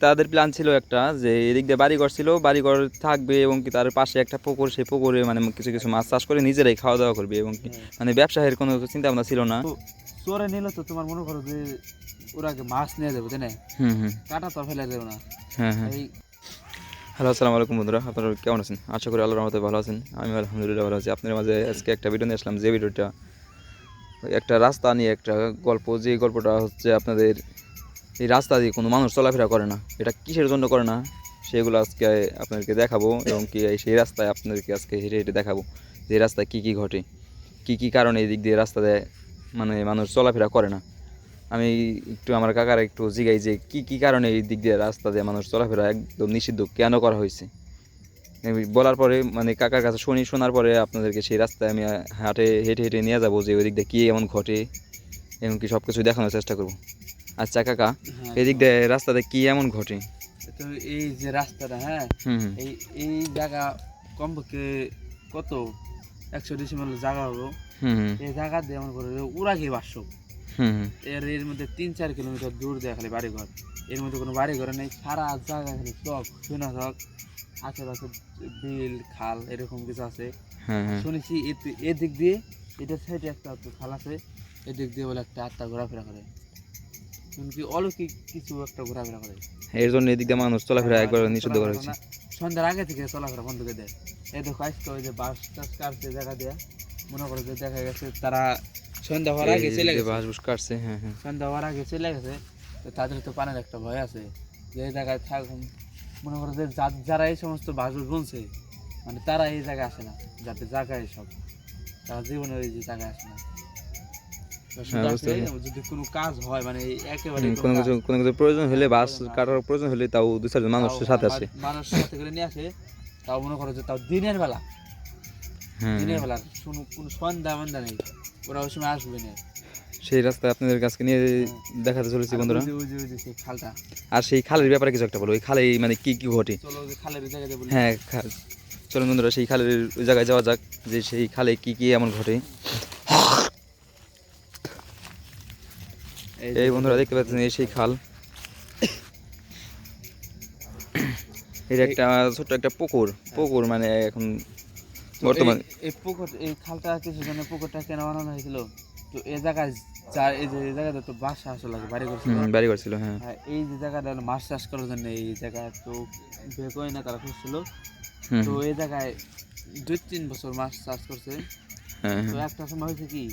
তাদের প্ল্যান ছিল একটা যে এদিক দিয়ে বাড়িঘর ছিল বাড়িঘর থাকবে এবং কি তার পাশে একটা পুকুর সেই পুকুরে মানে কিছু কিছু মাছ চাষ করে নিজেরাই খাওয়া দাওয়া করবে এবং কি মানে ব্যবসায়ের কোনো চিন্তা ভাবনা ছিল না। চোরে নিলে তো তোমার মনে করো যে ওরা মাছ নিয়ে যাবে তাই না? হুম হুম। কাটা তো ফেলে দেবে না। হ্যাঁ হ্যাঁ। হ্যালো আসসালামু আলাইকুম বন্ধুরা আপনারা কেমন আছেন? আশা করি আল্লাহর রহমতে ভালো আছেন। আমি আলহামদুলিল্লাহ ভালো আছি। আপনার মাঝে আজকে একটা ভিডিও নিয়ে আসলাম যে ভিডিওটা একটা রাস্তা নিয়ে একটা গল্প। যে গল্পটা হচ্ছে আপনাদের এই রাস্তা দিয়ে কোনো মানুষ চলাফেরা করে না। এটা কিসের জন্য করে না? সেগুলো আজকে আপনাদেরকে দেখাবো এবং কি সেই রাস্তায় আপনাদেরকে আজকে হেঁটে হেঁটে দেখাবো যে রাস্তায় কী কী ঘটে, কী কী কারণে এই দিক দিয়ে রাস্তা দেয় মানে মানুষ চলাফেরা করে না। আমি একটু আমার কাকার একটু জিগাই যে কি কি কারণে এই দিক দিয়ে রাস্তা দিয়ে মানুষ চলাফেরা একদম নিষিদ্ধ কেন করা হয়েছে? বলার পরে মানে কাকার কাছে শুনি, শোনার পরে আপনাদেরকে সেই রাস্তায় আমি হাটে, হেঁটে হেঁটে নিয়ে যাব যে ওই দিক দিয়ে কী এমন ঘটে এবং কি সব কিছু দেখানোর চেষ্টা করব। আচ্ছা কাকা এদিক দিয়ে রাস্তাতে কি এমন ঘটে? তো এই যে রাস্তাটা হ্যাঁ এই এই জায়গা কমপক্ষে কত? একশো ডিসিমাল জায়গা হলো। এই জায়গা দিয়ে এমন করে উড়া গিয়ে বাসো। এর এর মধ্যে তিন চার কিলোমিটার দূর দেয় খালি বাড়িঘর। এর মধ্যে কোনো বাড়ি ঘর নেই সারা জায়গা খালি চক সোনা চক আশেপাশে বিল খাল এরকম কিছু আছে। হ্যাঁ হ্যাঁ। শুনেছি এদিক দিয়ে এটা সাইডে একটা খাল আছে এদিক দিয়ে বলে একটা আত্মা ঘোরাফেরা করে। এমনকি অলৌকিক কিছু একটা ঘোরাফেরা করে এর জন্য এই দিয়ে মানুষ চলাফেরা একবার নিষিদ্ধ করা হয়েছে। সন্ধ্যার আগে থেকে চলাফেরা বন্ধ করে দেয়। এই দেখো আজকে ওই যে বাস টাস কাটছে জায়গা দিয়ে। মনে করো যে দেখা গেছে তারা সন্ধ্যা হওয়ার আগে চলে গেছে। বাস বুস কাটছে হ্যাঁ হ্যাঁ। সন্ধ্যা হওয়ার আগে চলে গেছে তো তাদের তো পানের একটা ভয় আছে। যে এই জায়গায় থাক মনে করো যে যারা এই সমস্ত বাসুর বলছে মানে তারা এই জায়গায় আসে না যাতে জায়গায় সব। তারা জীবনে ওই যে জায়গায় আসে না। যদি কোনো কাজ হয় মানে একেবারে কোনো কিছু কোনো কিছু প্রয়োজন হলে বাস কাটার প্রয়োজন হলে তাও দু চারজন মানুষের সাথে মা- আসে মানুষ সাথে করে নিয়ে আসে তাও মনে করো যে তাও দিনের বেলা। হ্যাঁ। দিনের বেলা কোনো কোনো সন্ধ্যা মন্দা নেই ওরা ওই সময় আসবে না। সেই রাস্তায় আপনাদের কাছকে নিয়ে দেখাতে চলেছি আর বন্ধুরা। খালটা। আর সেই খালের ব্যাপারে কিছু একটা বলো ওই খালে মানে কি কি ঘটে? খালের হ্যাঁ খাল চলুন বন্ধুরা সেই খালের ওই জায়গায় যাওয়া যাক যে সেই খালে কি কি এমন ঘটে। এই বন্ধুরা দেখতে পাচ্ছেন এই সেই খাল। এটা একটা ছোট্ট একটা পুকুর। পুকুর মানে এখন বর্তমান এই- পুকুর এই খালটা কিছু জন্য পুকুরটা কেন বানানো হয়েছিল? তো এই জায়গায় যা এই যে এই জায়গাতে তো বাসা আসলে লাগে বাড়ি করছিল বাড়ি করছিল হ্যাঁ। হ্যাঁ, এই যে জায়গাটা মাছ চাষ করার জন্য এই জায়গায় তো বেকই না তারা খুঁজছিল। তো এই জায়গায় দুই তিন বছর মাছ চাষ করছে। হ্যাঁ তো হ্যাঁ। একটা সময় হয়েছে কি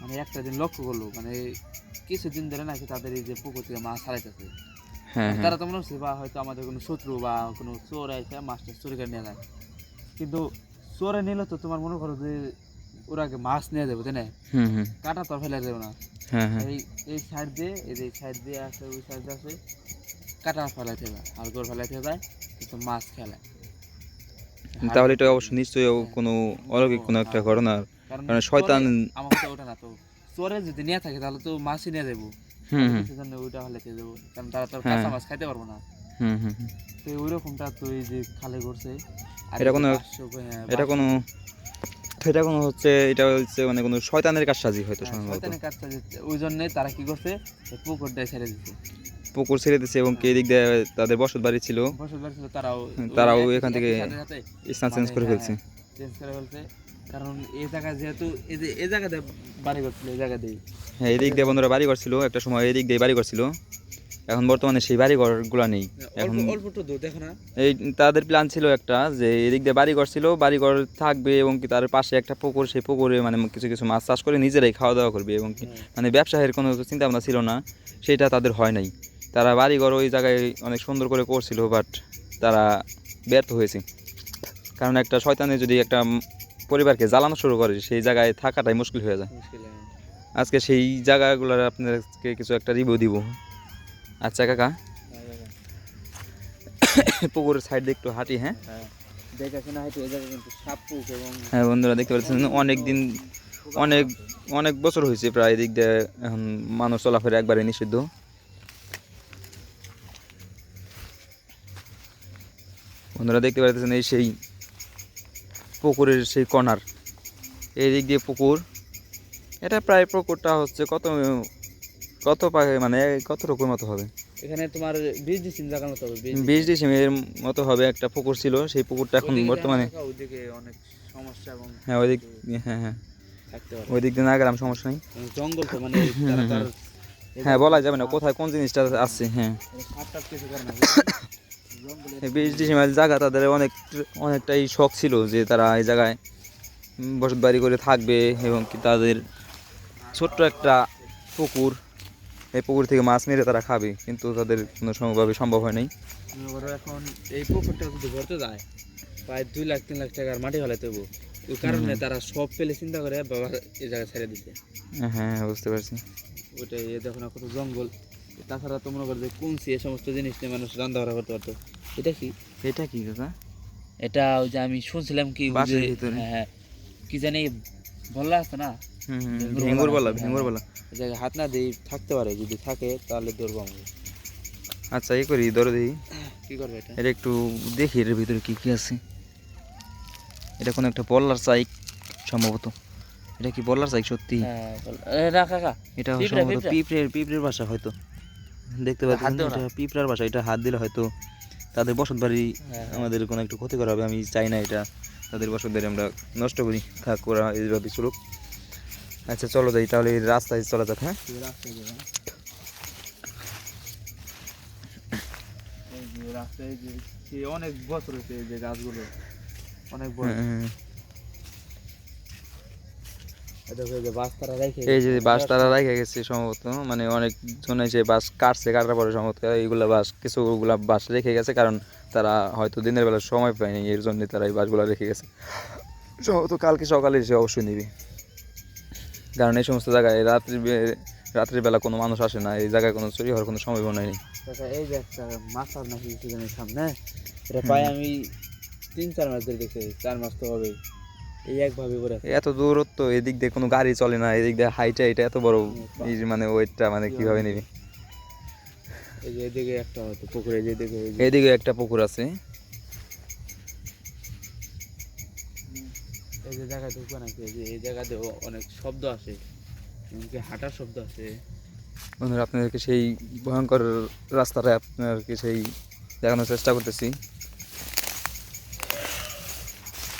মানে একটা দিন লক্ষ্য করল মানে কিছুদিন ধরে নাকি তাদের এই যে পুকুর থেকে মাছ হারাইতেছে হ্যাঁ হ্যাঁ। তারা তো মনে হচ্ছে বা হয়তো আমাদের কোনো শত্রু বা কোনো চোর আছে মাছটা চুরি করে নিয়ে যায়। কিন্তু চোরে নিলে তো তোমার মনে করো যে ওরা আগে মাছ নিয়ে যাবে তাই না? কাটা তো ফেলে দেবে না। হ্যাঁ এই এই সাইড দিয়ে এই যে সাইড দিয়ে আছে ওই সাইড দিয়ে আছে কাটা ফেলাইতে যায় আর গোর ফেলাইতে যায় কিন্তু মাছ খেলায় তাহলে এটা অবশ্য নিশ্চয়ই কোনো অলৌকিক কোনো একটা ঘটনা। কারণ কারণ শয়তান আমার ওটা না তো। চোরে যদি নিয়ে থাকে তাহলে তো মাছই নিয়ে যাব হুম হুম। কিছু জন্য ওইটা ফেলাইতে যাব। কারণ তারা তো হ্যাঁ। কাঁচা মাছ খাইতে পারব না। তো তো এই যে খালে করছে। এটা কোনো- হ্যাঁ, এটা কোনো এটা কোনো হচ্ছে এটা হচ্ছে মানে কোনো শয়তানের কাজসাজি হয়তো হ্যাঁ, শয়তানের কাজটা যে- ওই জন্যই তারা কি করছে? এই পুকুরটাই ছেড়ে দিচ্ছে পুকুর ছেড়ে দিচ্ছে এবং কে দিক দিয়ে তাদের বসত বাড়ি ছিল। বসত বাড়ি ছিল তারাও তারাও এখান থেকে সাথে সাথে স্থান চেঞ্জ করে হ্যাঁ, ফেলছে। চেঞ্জ করে ফেলছে। কারণ এই জায়গা যেহেতু এই যে এই জায়গাতে বাড়ি করছিল এই জায়গাতেই। হ্যাঁ এই দিক দিয়ে বন্ধুরা বাড়ি ঘর ছিল একটা সময় এই দিক দিয়ে বাড়ি ঘর ছিল এখন বর্তমানে সেই বাড়ি ঘরগুলো নেই এখন অল্প তো দেখো না। এই তাদের প্ল্যান ছিল একটা যে এদিক দিয়ে বাড়ি ঘর ছিল বাড়ি ঘর থাকবে এবং কি তার পাশে একটা পুকুর সেই পুকুরে মানে কিছু কিছু মাছ চাষ করে নিজেরাই খাওয়া দাওয়া করবে এবং কি মানে ব্যবসায়ের কোনো চিন্তা ভাবনা ছিল না সেটা তাদের হয় নাই। তারা বাড়ি ঘর ওই জায়গায় অনেক সুন্দর করে করছিল বাট তারা ব্যর্থ হয়েছে। কারণ একটা শয়তানে যদি একটা পরিবারকে জ্বালানো শুরু করে সেই জায়গায় থাকাটাই মুশকিল হয়ে যায়। হ্যাঁ। আজকে সেই জায়গাগুলোর আপনাদেরকে কিছু একটা রিভিউ দিব। আচ্ছা কাকা। পুকুরের সাইড দিয়ে একটু হাঁটি হ্যাঁ? হ্যাঁ। হ্যাঁ বন্ধুরা দেখতে পাচ্ছেন অনেক দিন অনেক অনেক বছর হয়েছে প্রায় এদিক দিয়ে এখন মানুষ চলাফেরা একবারে নিষিদ্ধ। বন্ধুরা দেখতে পাচ্ছেন এই সেই পুকুরের সেই কর্নার এই দিক দিয়ে পুকুর। এটা প্রায় পুকুরটা হচ্ছে কত কত পায়ে মানে কত রকম মতো হবে? এখানে তোমার বীজ দিচ্ছি জায়গা মতো হবে বিশ ডিসেম্বরের মতো হবে একটা পুকুর ছিল সেই পুকুরটা এখন বর্তমানে ওইদিকে অনেক সমস্যা এবং হ্যাঁ ওই দিক হ্যাঁ। হ্যাঁ ওই দিক দিয়ে না গেলাম সমস্যা নেই। জঙ্গল তো মানে হ্যাঁ বলা যাবে না কোথায় কোন জিনিসটা আছে হ্যাঁ। বিশ ডিসেম্বর জায়গা তাদের অনেক অনেকটাই শখ ছিল যে তারা এই জায়গায় বসত বাড়ি করে থাকবে এবং কি তাদের ছোট্ট একটা পুকুর এই পুকুর থেকে মাছ মেরে তারা খাবে। কিন্তু তাদের কোনো সম্ভবভাবে সম্ভব হয় নাই। এখন এই পুকুরটা যদি ভরতে যায় প্রায় দুই লাখ তিন লাখ টাকার মাটি ফেলাতে তবু ওই কারণে তারা সব পেলে চিন্তা করে বাবা এই জায়গায় ছেড়ে দিতে। হ্যাঁ বুঝতে পারছি। ওইটাই দেখো না কত জঙ্গল। তাছাড়া তো মনে করো যে কুঞ্চি এই সমস্ত জিনিস নিয়ে মানুষ রান্না বাড়া করতে পারতো। এটা কি? এটা কি কাকা? এটা ওই যে আমি শুনছিলাম কি? হ্যাঁ হ্যাঁ। কি জানি বললা আছে না? ভেঙ্গুর বলা, হ্যাঁ। ভেঙ্গুর বলা। জায়গায় হাত না দিয়ে থাকতে পারে যদি থাকে তাহলে ধরবো আচ্ছা এই করি ধরো দেখি কি করবে এটা? এটা একটু দেখি এর ভিতরে কি কি আছে। এটা কোনো একটা বলার সাইক সম্ভবত। এটা কি বলার সাইক সত্যি? হ্যাঁ বল- কাকা। এটা সম্ভবত পিঁপড়ের পিঁপড়ের বাসা হয়তো। দেখতে পাচ্ছেন এটা পিঁপড়ার বাসা এটা হাত দিলে হয়তো তাদের বসত বাড়ি হ্যাঁ, আমাদের কোনো একটু ক্ষতি করা হবে আমি চাই না এটা। তাদের বসত বাড়ি আমরা নষ্ট করি থাক ওরা এইভাবে চলুক। আচ্ছা চলো যাই তাহলে এই রাস্তায় চলা যাক হ্যাঁ? রাস্তায় হ্যাঁ। অনেক বছর হয়েছে এই যে গাছগুলো অনেক বড়। হ্যাঁ। এই যে বাস তারা রেখে যে গেছে সম্ভবত মানে অনেক জন এসে বাস কাটছে কাটার পরে সম্ভবত এইগুলা বাস কিছুগুলা বাস রেখে গেছে কারণ তারা হয়তো দিনের বেলা সময় পায়নি এর জন্য তারা এই বাসগুলো রেখে গেছে। সম্ভবত কালকে সকালে এসে অবশ্যই নিবি। কারণ এই সমস্ত জায়গায় রাত্রি বে- রাত্রির বেলা কোনো মানুষ আসে না এই জায়গায় কোনো চুরি হওয়ার কোনো সম্ভাবনা নেই। কাকা, এই যে একটা মাছার নাকি সামনে এটা প্রায় আমি তিন চার মাস ধরে দেখছি চার মাস তো হবে এই একভাবে আছে। এত দূরত্ব এদিক দিয়ে কোনো গাড়ি চলে না এদিক দিয়ে হাইটা এটা এত বড় মানে ওয়েটটা মানে কীভাবে নিবে? এই যে এদিকে একটা হয়তো পুকুরে এই যে এইদিকে একটা পুকুর আছে। এই যে জায়গায় ঢুকবে নাকি? এই যে এই জায়গাতে অনেক শব্দ আসে। এমনকি হাঁটার শব্দ আসে। বন্ধুরা আপনাদেরকে সেই ভয়ঙ্কর রাস্তাটা আপনাদেরকে সেই দেখানোর চেষ্টা করতেছি।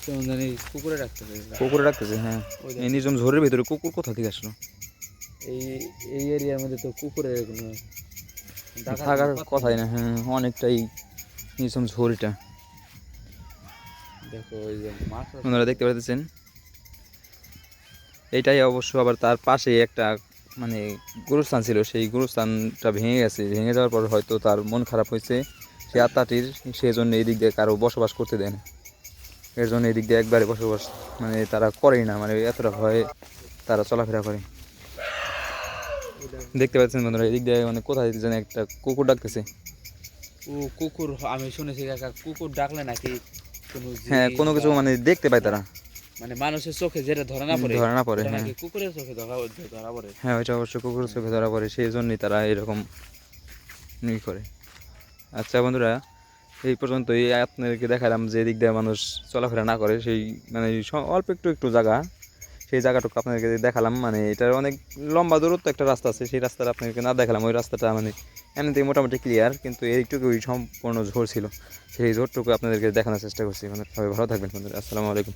কুকুরে রাখতে হবে কুকুরে রাখতেছে হ্যাঁ। এই নিজম ঝোরের ভিতরে কুকুর কোথা থেকে আসলো? এই এই এরিয়ার মধ্যে তো কুকুরের কোনো থাকার কথাই না হ্যাঁ অনেকটাই নিজম ঝোরিটা দেখো ওই যে মাছ আপনারা দেখতে পাচ্ছেন? এইটাই অবশ্য আবার তার পাশে একটা মানে গুরুস্থান ছিল। সেই গুরুস্থানটা ভেঙে গেছে। ভেঙে যাওয়ার পর হয়তো তার মন খারাপ হয়েছে। সে আত্মাটির সেই জন্য এই দিক দিয়ে কারও বসবাস করতে দেয় না। এর জন্য এই দিক দিয়ে একবারে বসবাস মানে তারা করেই না মানে এতটা ভয়ে তারা চলাফেরা করে। দেখতে পাচ্ছেন বন্ধুরা এদিক দিয়ে মানে কোথায় যেন একটা কুকুর ডাকতেছে। ও কুকুর আমি শুনেছি কাকা কুকুর ডাকলে নাকি হ্যাঁ কোনো কিছু মানে দেখতে পায় তারা। মানে মানুষের চোখে যেটা ধরা না পড়ে ধরা না পড়ে হ্যাঁ। কুকুরের চোখে ধরা ধরা পড়ে। হ্যাঁ ওইটা অবশ্য কুকুরের চোখে ধরা পড়ে সেই জন্যই তারা এরকম ই করে। আচ্ছা বন্ধুরা এই পর্যন্ত এই আপনাদেরকে দেখালাম যে এদিক দিয়ে মানুষ চলাফেরা না করে। সেই মানে অল্প একটু একটু জায়গা। সেই জায়গাটুকু আপনাদেরকে দেখালাম। মানে এটা অনেক লম্বা দূরত্ব একটা রাস্তা আছে। সেই রাস্তাটা আপনাদেরকে না দেখালাম। ওই রাস্তাটা মানে এমনিতেই মোটামুটি ক্লিয়ার কিন্তু এইটুকুই সম্পূর্ণ ঝোর ছিল। সেই ঝোরটুকু আপনাদেরকে দেখানোর চেষ্টা করছি। মানে সবাই ভালো থাকবেন আসসালামু আলাইকুম।